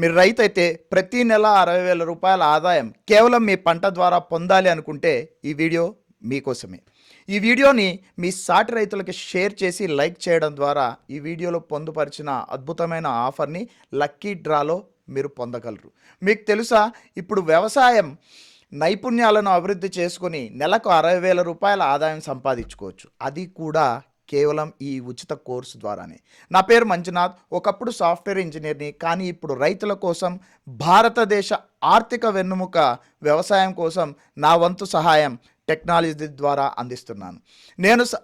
మీరు రైతు అయితే ప్రతి నెల అరవై వేల రూపాయల ఆదాయం కేవలం మీ పంట ద్వారా పొందాలి అనుకుంటే ఈ వీడియో మీకోసమే. ఈ వీడియోని మీ సాటి రైతులకి షేర్ చేసి లైక్ చేయడం ద్వారా ఈ వీడియోలో పొందుపరిచిన అద్భుతమైన ఆఫర్ని లక్కీ డ్రాలో మీరు పొందగలరు. మీకు తెలుసా? ఇప్పుడు వ్యవసాయం నైపుణ్యాలను అభివృద్ధి చేసుకుని నెలకు అరవై వేల రూపాయల ఆదాయం సంపాదించుకోవచ్చు. అది కూడా కేవలం ఈ ఉచిత కోర్సు ద్వారానే. నా పేరు మంజునాథ్. ఒకప్పుడు సాఫ్ట్వేర్ ఇంజనీర్ని కానీ ఇప్పుడు రైతుల కోసం భారతదేశ ఆర్థిక వెన్నుముక వ్యవసాయం కోసం నా వంతు సహాయం టెక్నాలజీ ద్వారా అందిస్తున్నాను. నేను స-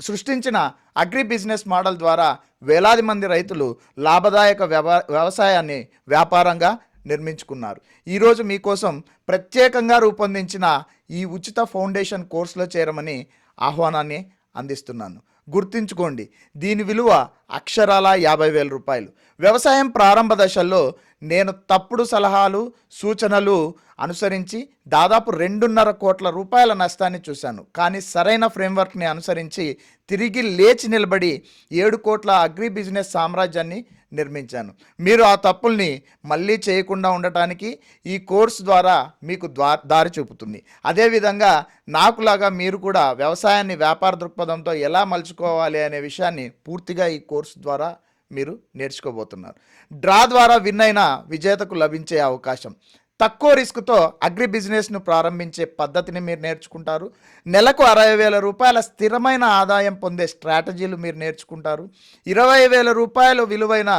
సృష్టించిన అగ్రి బిజినెస్ మోడల్ ద్వారా వేలాది మంది రైతులు లాభదాయక వ్యవ వ్యవసాయాన్ని వ్యాపారంగా నిర్మించుకున్నారు. ఈరోజు మీకోసం ప్రత్యేకంగా రూపొందించిన ఈ ఉచిత ఫౌండేషన్ కోర్సులో చేరమని ఆహ్వానాన్ని అందిస్తున్నాను. గుర్తుంచుకోండి దీని విలువ అక్షరాల యాభై వేల రూపాయలు. వ్యవసాయం ప్రారంభ దశల్లో నేను తప్పుడు సలహాలు సూచనలు అనుసరించి దాదాపు రెండున్నర కోట్ల రూపాయల నష్టాన్ని చూశాను. కానీ సరైన ఫ్రేమ్వర్క్ని అనుసరించి తిరిగి లేచి నిలబడి ఏడు కోట్ల అగ్రి బిజినెస్ సామ్రాజ్యాన్ని నిర్మించాను. మీరు ఆ తప్పుల్ని మళ్ళీ చేయకుండా ఉండటానికి ఈ కోర్సు ద్వారా మీకు ద్వా దారి చూపుతుంది. అదేవిధంగా నాకులాగా మీరు కూడా వ్యవసాయాన్ని వ్యాపార దృక్పథంతో ఎలా మలుచుకోవాలి అనే విషయాన్ని పూర్తిగా ఈ కోర్సు ద్వారా మీరు నేర్చుకోబోతున్నారు. డ్రా ద్వారా విన్ అయిన విజేతకు లభించే అవకాశం. తక్కువ రిస్క్తో అగ్రి బిజినెస్ను ప్రారంభించే పద్ధతిని మీరు నేర్చుకుంటారు. నెలకు అరవై వేల రూపాయల స్థిరమైన ఆదాయం పొందే స్ట్రాటజీలు మీరు నేర్చుకుంటారు. ఇరవై వేల రూపాయలు విలువైన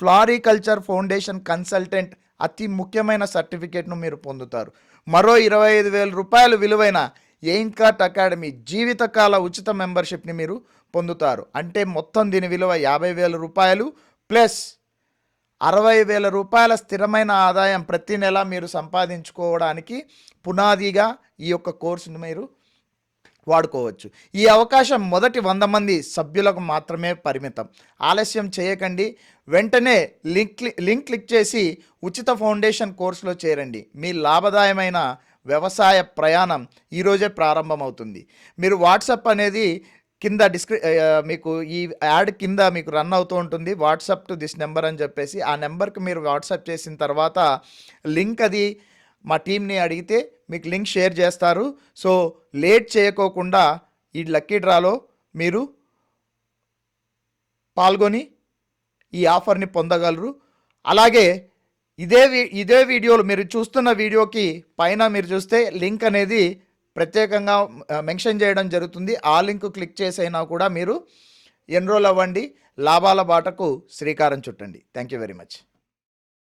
ఫ్లారికల్చర్ ఫౌండేషన్ కన్సల్టెంట్ అతి ముఖ్యమైన సర్టిఫికేట్ను మీరు పొందుతారు. మరో ఇరవై ఐదు వేల రూపాయలు విలువైన ఎయిన్కాట్ అకాడమీ జీవితకాల ఉచిత మెంబర్షిప్ని మీరు పొందుతారు. అంటే మొత్తం దీని విలువ యాభై వేల రూపాయలు ప్లస్ అరవై వేల రూపాయల స్థిరమైన ఆదాయం ప్రతి నెల మీరు సంపాదించుకోవడానికి పునాదిగా ఈ యొక్క కోర్సును మీరు వాడుకోవచ్చు. ఈ అవకాశం మొదటి వంద మంది సభ్యులకు మాత్రమే పరిమితం. ఆలస్యం చేయకండి. వెంటనే లింక్ లింక్ క్లిక్ చేసి ఉచిత ఫౌండేషన్ కోర్సులో చేరండి. మీ లాభదాయమైన వ్యవసాయ ప్రయాణం ఈరోజే ప్రారంభమవుతుంది. మీరు వాట్సాప్ అనేది కింద డిస్క్రి మీకు ఈ యాడ్ కింద మీకు రన్ అవుతూ ఉంటుంది. వాట్సాప్ టు దిస్ నెంబర్ అని చెప్పేసి ఆ నెంబర్కి మీరు వాట్సాప్ చేసిన తర్వాత లింక్ అది మా టీంని అడిగితే మీకు లింక్ షేర్ చేస్తారు. సో లేట్ చేయకోకుండా ఈ లక్కీ డ్రాలో మీరు పాల్గొని ఈ ఆఫర్ని పొందగలరు. అలాగే ఇదే వీ ఇదే వీడియోలు మీరు చూస్తున్న వీడియోకి పైన మీరు చూస్తే లింక్ అనేది ప్రత్యేకంగా మెన్షన్ చేయడం జరుగుతుంది. ఆ లింక్ క్లిక్ చేసైనా కూడా మీరు ఎన్రోల్ అవ్వండి. లాభాల బాటకు శ్రీకారం చుట్టండి. Thank you very much.